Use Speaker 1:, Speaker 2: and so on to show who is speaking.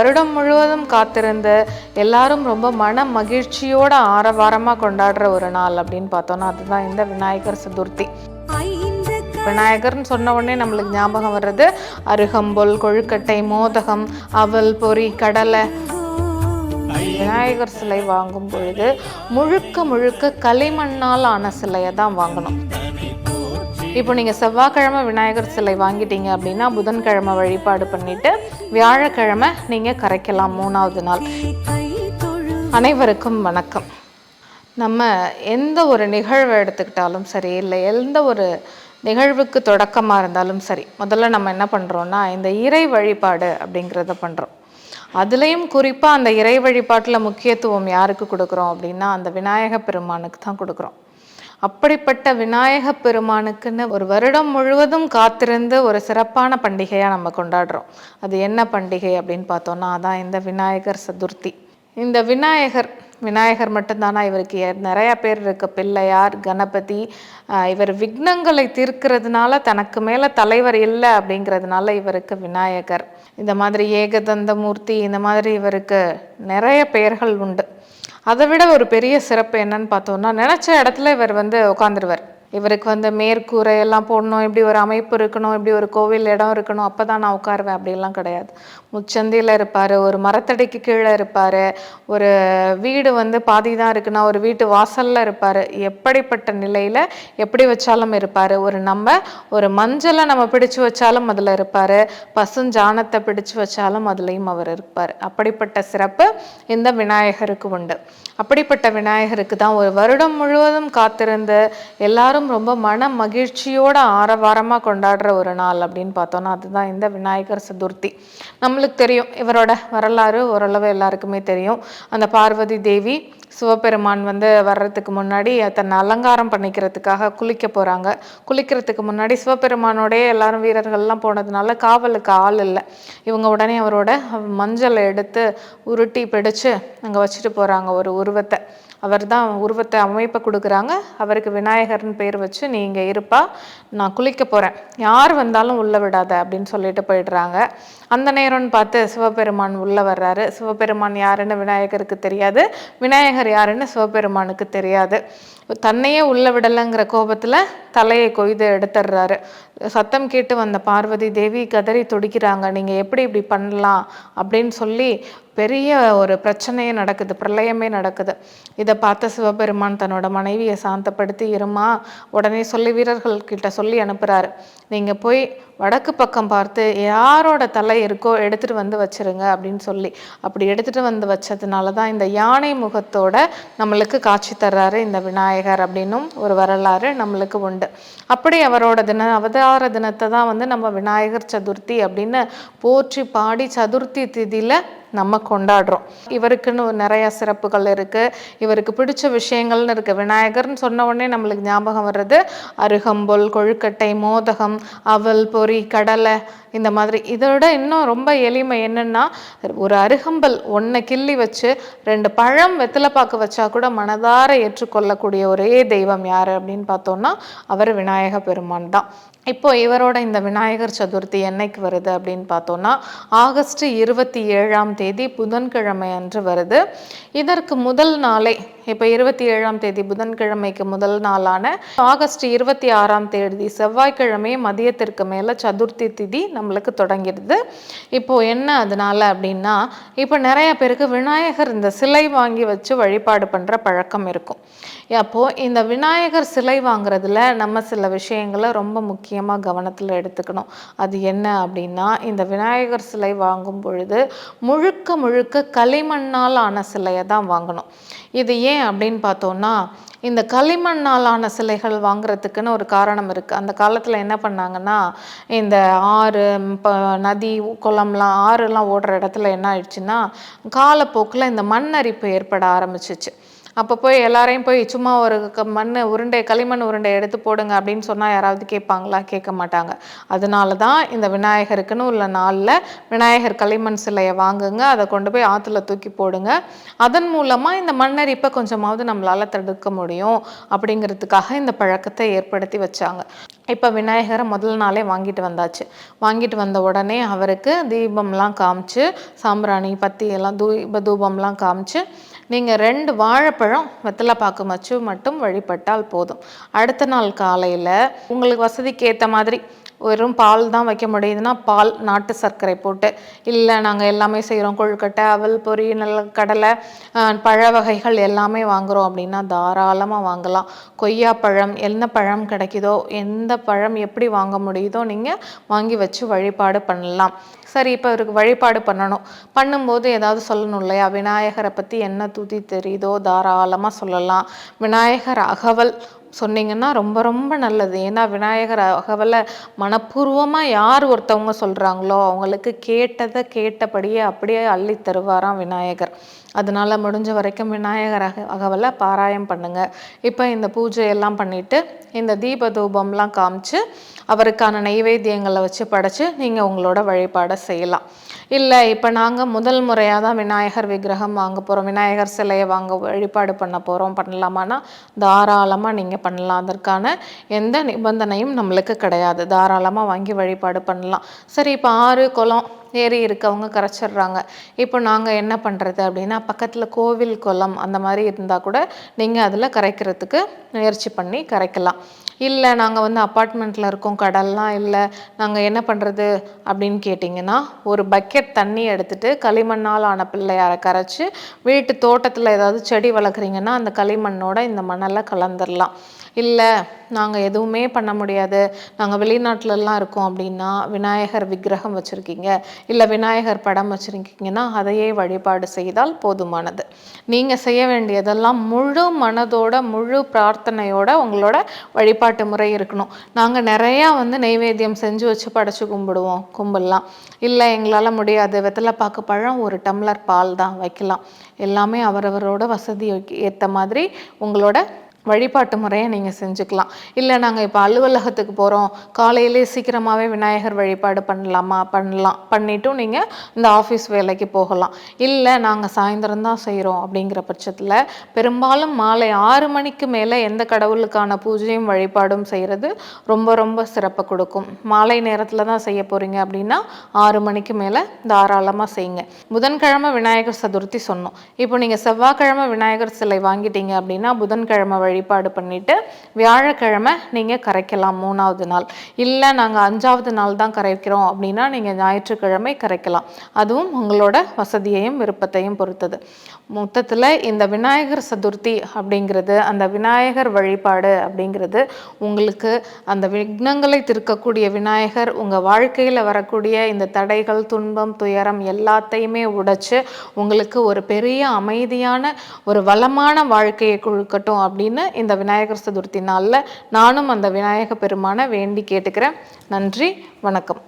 Speaker 1: வருடம் முழுவதும் காத்திருந்து எல்லாரும் ரொம்ப மன மகிழ்ச்சியோட ஆரவாரமாக கொண்டாடுற ஒரு நாள் அப்படின்னு பார்த்தோன்னா அதுதான் இந்த விநாயகர் சதுர்த்தி. விநாயகர்னு சொன்ன உடனே நம்மளுக்கு ஞாபகம் வர்றது அருகம்புல் கொழுக்கட்டை மோதகம் அவல் பொறி கடலை. விநாயகர் சிலை வாங்கும் பொழுது முழுக்க முழுக்க களிமண்ணால் ஆன சிலையை தான் வாங்கணும். இப்போ நீங்கள் செவ்வாய்க்கிழமை விநாயகர் சிலை வாங்கிட்டீங்க அப்படின்னா புதன்கிழமை வழிபாடு பண்ணிவிட்டு வியாழக்கிழமை நீங்கள் கரைக்கலாம் மூணாவது நாள். அனைவருக்கும் வணக்கம். நம்ம எந்த ஒரு நிகழ்வை எடுத்துக்கிட்டாலும் சரி இல்லை எந்த ஒரு நிகழ்வுக்கு தொடக்கமாக இருந்தாலும் சரி முதல்ல நம்ம என்ன பண்ணுறோன்னா இந்த இறை வழிபாடு அப்படிங்கிறத பண்ணுறோம் அதுலேயும் குறிப்பாக அந்த இறை வழிபாட்டில் முக்கியத்துவம் யாருக்கு கொடுக்குறோம் அப்படின்னா அந்த விநாயக பெருமானுக்கு தான் கொடுக்குறோம். அப்படிப்பட்ட விநாயக பெருமானுக்குன்னு ஒரு வருடம் முழுவதும் காத்திருந்து ஒரு சிறப்பான பண்டிகையாக நம்ம கொண்டாடுறோம். அது என்ன பண்டிகை அப்படின்னு பார்த்தோன்னா அதான் இந்த விநாயகர் சதுர்த்தி. இந்த விநாயகர் விநாயகர் மட்டும்தானா? இவருக்கு நிறையா நிறைய பேர் இருக்கு. பிள்ளையார் கணபதி இவர் விக்னங்களை தீர்க்கிறதுனால தனக்கு மேலே தலைவர் இல்லை அப்படிங்கிறதுனால இவருக்கு விநாயகர். இந்த மாதிரி ஏகதந்த மூர்த்தி இந்த மாதிரி இவருக்கு நிறைய பெயர்கள் உண்டு. அதை விட ஒரு பெரிய சிறப்பு என்னன்னு பார்த்தோம்னா நினச்ச இடத்துல இவர் வந்து உட்காந்துருவார் இவருக்கு வந்து மேற்கூரை எல்லாம் போடணும் இப்படி ஒரு அமைப்பு இருக்கணும் இப்படி ஒரு கோவில் இடம் இருக்கணும் அப்போ தான் நான் உட்காருவேன். அப்படிலாம் கிடையாது. முச்சந்தியில் இருப்பார் ஒரு மரத்தடிக்கு கீழே இருப்பார் ஒரு வீடு வந்து பாதி தான் இருக்குன்னா ஒரு வீட்டு வாசலில் இருப்பார். எப்படிப்பட்ட நிலையில் எப்படி வச்சாலும் இருப்பார். ஒரு நம்ம ஒரு மஞ்சளை நம்ம பிடிச்சு வச்சாலும் அதில் இருப்பார். பசுஞ்சாணத்தை பிடிச்சு வச்சாலும் அதுலேயும் அவர் இருப்பார். அப்படிப்பட்ட சிறப்பு இந்த விநாயகருக்கு உண்டு. அப்படிப்பட்ட விநாயகருக்கு தான் ஒரு வருடம் முழுவதும் காத்திருந்து எல்லாரும் ரொம்ப மன மகிழ்ச்சியோட ஆரவாரமாக கொண்டாடுற ஒரு நாள் அப்படின்னு பார்த்தோன்னா அதுதான் இந்த விநாயகர் சதுர்த்தி. நம்மளுக்கு தெரியும் இவரோட வரலாறு ஓரளவு எல்லாருக்குமே தெரியும். அந்த பார்வதி தேவி சிவபெருமான் வந்து வர்றதுக்கு முன்னாடி தன்னை அலங்காரம் பண்ணிக்கிறதுக்காக குளிக்க போகிறாங்க குளிக்கிறதுக்கு முன்னாடி சிவபெருமானோடயே எல்லாரும் வீரர்கள்லாம் போனதுனால காவலுக்கு ஆள் இல்லை. இவங்க உடனே அவரோட மஞ்சளை எடுத்து உருட்டி பிடிச்சு அங்கே வச்சுட்டு போகிறாங்க ஒரு உருவத்தை. அவர் தான் உருவத்தை அமைப்பை கொடுக்குறாங்க. அவருக்கு விநாயகர்னு பேர் வச்சு நீ இங்கே இருப்பா நான் குளிக்க போகிறேன் யார் வந்தாலும் உள்ளே விடாத அப்படின்னு சொல்லிட்டு போயிடுறாங்க. அந்த நேரம்னு பார்த்து சிவபெருமான் உள்ளே வர்றாரு. சிவபெருமான் யாருன்னு விநாயகருக்கு தெரியாது. விநாயகர் யாருன்னு சிவபெருமானுக்கு தெரியாது. தன்னையே உள்ளே விடலைங்கிற கோபத்தில் தலையை கொய்து எடுத்துடுறாரு. சத்தம் கேட்டு வந்த பார்வதி தேவி கதறி துடிக்கிறாங்க. நீங்கள் எப்படி இப்படி பண்ணலாம்? அப்படின்னு சொல்லி பெரிய ஒரு பிரச்சனையே நடக்குது பிரளயமே நடக்குது. இதை பார்த்த சிவபெருமான் தன்னோட மனைவியை சாந்தப்படுத்தி இருமா உடனே சொல்லி வீரர்கள் கிட்ட சொல்லி அனுப்புகிறாரு நீங்கள் போய் வடக்கு பக்கம் பார்த்து யாரோட தலை இருக்கோ எடுத்துட்டு வந்து வச்சிருங்க அப்படின்னு சொல்லி. அப்படி எடுத்துட்டு வந்து வச்சதுனால தான் இந்த யானை முகத்தோட நம்மளுக்கு காட்சி தர்றாரு இந்த விநாயகர் அப்படின்னும் ஒரு வரலாறு நம்மளுக்கு உண்டு. அப்படி அவரோட தின அவதார தினத்தை தான் வந்து நம்ம விநாயகர் சதுர்த்தி அப்படின்னு போற்றி பாடி சதுர்த்தி திதியில நம்ம கொண்டாடுறோம். இவருக்குன்னு நிறைய சிறப்புகள் இருக்கு. இவருக்கு பிடிச்ச விஷயங்கள்னு இருக்கு. விநாயகர்னு சொன்ன உடனே நம்மளுக்கு ஞாபகம் வர்றது அருகம்புல் கொழுக்கட்டை மோதகம் அவல் பொறி கடலை இந்த மாதிரி. இதோட இன்னும் ரொம்ப எளிமை என்னென்னா ஒரு அருகம்பல் ஒன்றை கிள்ளி வச்சு ரெண்டு பழம் வெத்தலைப்பாக்கு வச்சா கூட மனதார ஏற்றுக்கொள்ளக்கூடிய ஒரே தெய்வம் யார் அப்படின்னு பார்த்தோம்னா அவர் விநாயக பெருமான் தான். இப்போ இவரோட இந்த விநாயகர் சதுர்த்தி என்னைக்கு வருது அப்படின்னு பார்த்தோம்னா ஆகஸ்ட் இருபத்தி ஏழாம் தேதி புதன்கிழமை அன்று வருது. இதற்கு முதல் நாளே இப்போ இருபத்தி ஏழாம் தேதி புதன்கிழமைக்கு முதல் நாளான ஆகஸ்ட் இருபத்தி ஆறாம் தேதி செவ்வாய்க்கிழமை மதியத்திற்கு மேலே சதுர்த்தி திதி நம்மளுக்கு தொடங்கிடுது. இப்போ என்ன அதனால அப்படின்னா இப்போ நிறைய பேருக்கு விநாயகர் இந்த சிலை வாங்கி வச்சு வழிபாடு பண்ணுற பழக்கம் இருக்கும். அப்போது இந்த விநாயகர் சிலை வாங்குறதுல நம்ம சில விஷயங்களை ரொம்ப முக்கியமாக கவனத்தில் எடுத்துக்கணும். அது என்ன அப்படின்னா இந்த விநாயகர் சிலை வாங்கும் பொழுது முழுக்க முழுக்க களிமண்ணால் ஆன சிலையை தான் வாங்கணும். இது ஏன் அப்படின்னு பார்த்தோம்னா இந்த களிமண்ணாலான சிலைகள் வாங்குறதுக்குன்னு ஒரு காரணம் இருக்குது அந்த காலத்தில் என்ன பண்ணாங்கன்னா இந்த ஆறு இப்போ நதி குளம்லாம் ஆறுலாம் ஓடுற இடத்துல என்ன ஆயிடுச்சுன்னா காலப்போக்கில் இந்த மண் அரிப்பு ஏற்பட ஆரம்பிச்சிச்சு. அப்போ போய் எல்லாரையும் போய் சும்மா ஒரு க- மண் உருண்டை களிமண் உருண்டை எடுத்து போடுங்க அப்படின்னு சொன்னால் யாராவது கேட்பாங்களா? கேட்க மாட்டாங்க. அதனால தான் இந்த விநாயகருக்குன்னு உள்ள நாளில் விநாயகர் களிமண் சிலையை வாங்குங்க. அதை கொண்டு போய் ஆற்றுல தூக்கி போடுங்க. அதன் மூலமாக இந்த மண்ணரிப்பை கொஞ்சமாவது நம்மளால் தடுக்க முடியும் அப்படிங்கிறதுக்காக இந்த பழக்கத்தை ஏற்படுத்தி வச்சாங்க. இப்போ விநாயகரை முதல் நாளே வாங்கிட்டு வந்தாச்சு. வாங்கிட்டு வந்த உடனே அவருக்கு தீபம்லாம் காமிச்சு சாம்பிராணி பத்தி எல்லாம் தூப தூபம்லாம் காமிச்சு நீங்கள் ரெண்டு வாழைப்பழம் வெத்தலை பாக்கு மச்சு மட்டும் வழிபட்டால் போதும். அடுத்த நாள் காலையில் உங்களுக்கு வசதிக்கு ஏற்ற மாதிரி வெறும் பால் தான் வைக்க முடியுதுன்னா பால் நாட்டு சர்க்கரை போட்டு. இல்லை நாங்கள் எல்லாமே செய்கிறோம் கொழுக்கட்டை அவல் பொரி நல்ல கடலை பழ வகைகள் எல்லாமே வாங்குகிறோம் அப்படின்னா தாராளமாக வாங்கலாம். கொய்யாப்பழம் என்ன பழம் கிடைக்குதோ எந்த பழம் எப்படி வாங்க முடியுதோ நீங்கள் வாங்கி வச்சு வழிபாடு பண்ணலாம். சரி இப்போ இவருக்கு வழிபாடு பண்ணணும். பண்ணும்போது ஏதாவது சொல்லணும் இல்லையா? விநாயகரை பற்றி என்ன தூதி தெரியுதோ தாராளமாக சொல்லலாம். விநாயகர் அகவல் சொன்னீங்கன்னா ரொம்ப ரொம்ப நல்லது. ஏன்னா விநாயகர் அகவலை மனப்பூர்வமாக யார் ஒருத்தவங்க சொல்கிறாங்களோ அவங்களுக்கு கேட்டதை கேட்டபடியே அப்படியே அள்ளி தருவாராம் விநாயகர். அதனால் முடிஞ்ச வரைக்கும் விநாயகர் அக அகவலை பாராயம் பண்ணுங்கள் இப்போ இந்த பூஜையெல்லாம் பண்ணிவிட்டு இந்த தீப தூபம்லாம் காமிச்சு அவருக்கான நைவேத்தியங்களை வச்சு படைச்சு நீங்கள் உங்களோட வழிபாடை செய்யலாம். இல்லை இப்போ நாங்கள் முதல் முறையாக தான் விநாயகர் விக்கிரகம் வாங்க போகிறோம் விநாயகர் சிலையை வாங்க வழிபாடு பண்ண போகிறோம் பண்ணலாமான்னா தாராளமாக நீங்கள் பண்ணலாம் அதற்கான எந்த நிபந்தனையும் நம்மளுக்கு கிடையாது. தாராளமாக வாங்கி வழிபாடு பண்ணலாம். சரி இப்போ ஆறு குளம் ஏரி இருக்கவங்க கரைச்சிடுறாங்க. இப்போ நாங்கள் என்ன பண்ணுறது அப்படின்னா பக்கத்தில் கோவில் குளம் அந்த மாதிரி இருந்தால் கூட நீங்கள் அதில் கரைக்கிறதுக்கு முயற்சி பண்ணி கரைக்கலாம். இல்லை நாங்கள் வந்து அப்பார்ட்மெண்ட்டில் இருக்கோம் கடல்லாம் இல்லை நாங்கள் என்ன பண்ணுறது அப்படின்னு கேட்டிங்கன்னா ஒரு பக்கெட் தண்ணி எடுத்துட்டு களிமண்ணால் ஆன பிள்ளையாரை கரைச்சி வீட்டு தோட்டத்தில் ஏதாவது செடி வளர்க்குறீங்கன்னா அந்த களிமண்ணோட இந்த மணலை கலந்துடலாம் இல்லை நாங்கள் எதுவுமே பண்ண முடியாது. நாங்கள் வெளிநாட்டிலலாம் இருக்கோம் அப்படின்னா விநாயகர் விக்கிரகம் வச்சுருக்கீங்க. இல்லை விநாயகர் படம் வச்சுருக்கீங்கன்னா அதையே வழிபாடு செய்தால் போதுமானது. நீங்கள் செய்ய வேண்டியதெல்லாம் முழு மனதோட முழு பிரார்த்தனையோட உங்களோட வழிபாட்டு முறை இருக்கணும். நாங்கள் நிறையா வந்து நெய்வேத்தியம் செஞ்சு வச்சு படைச்சு கும்பிடுவோம் கும்பிடலாம் இல்லை எங்களால் முடியாது. வெத்தலை பாக்கு பழம் ஒரு டம்ளர் பால் தான் வைக்கலாம். எல்லாமே அவரவரோட வசதி ஏற்ற மாதிரி உங்களோட வழிபாட்டு முறையை நீங்கள் செஞ்சுக்கலாம். இல்லை நாங்கள் இப்போ அலுவலகத்துக்கு போகிறோம் காலையிலே சீக்கிரமாகவே விநாயகர் வழிபாடு பண்ணலாமா? பண்ணலாம். பண்ணிட்டும் நீங்கள் இந்த ஆஃபீஸ் வேலைக்கு போகலாம். இல்லை நாங்கள் சாயந்தரம் தான் செய்கிறோம் அப்படிங்கிற பட்சத்தில் பெரும்பாலும் மாலை ஆறு மணிக்கு மேலே எந்த கடவுளுக்கான பூஜையும் வழிபாடும் செய்கிறது ரொம்ப ரொம்ப சிறப்பை கொடுக்கும். மாலை நேரத்தில் தான் செய்ய போகிறீங்க அப்படின்னா ஆறு மணிக்கு மேலே தாராளமாக செய்யுங்க. புதன்கிழமை விநாயகர் சதுர்த்தி சொன்னோம். இப்போ நீங்கள் செவ்வாய்க்கிழமை விநாயகர் சிலை வாங்கிட்டீங்க அப்படின்னா புதன்கிழமை வழிபாடு பண்ணிட்டு வியாழக்கிழமை நீங்கள் கரைக்கலாம் மூணாவது நாள். இல்லை நாங்கள் அஞ்சாவது நாள் தான் கரைக்கிறோம் அப்படின்னா நீங்கள் ஞாயிற்றுக்கிழமை கரைக்கலாம். அதுவும் உங்களோட வசதியையும் விருப்பத்தையும் பொறுத்தது. மொத்தத்தில் இந்த விநாயகர் சதுர்த்தி அப்படிங்கிறது அந்த விநாயகர் வழிபாடு அப்படிங்கிறது உங்களுக்கு அந்த விக்னங்களை திருக்கக்கூடிய விநாயகர் உங்கள் வாழ்க்கையில் வரக்கூடிய இந்த தடைகள் துன்பம் துயரம் எல்லாத்தையுமே உடைச்சு உங்களுக்கு ஒரு பெரிய அமைதியான ஒரு வளமான வாழ்க்கையை கொடுக்கட்டும் அப்படின்னு அப்படின்னு இந்த விநாயகர் சதுர்த்தி நாளில் நானும் அந்த விநாயக பெருமானை வேண்டி கேட்டுக்கிறேன். நன்றி வணக்கம்.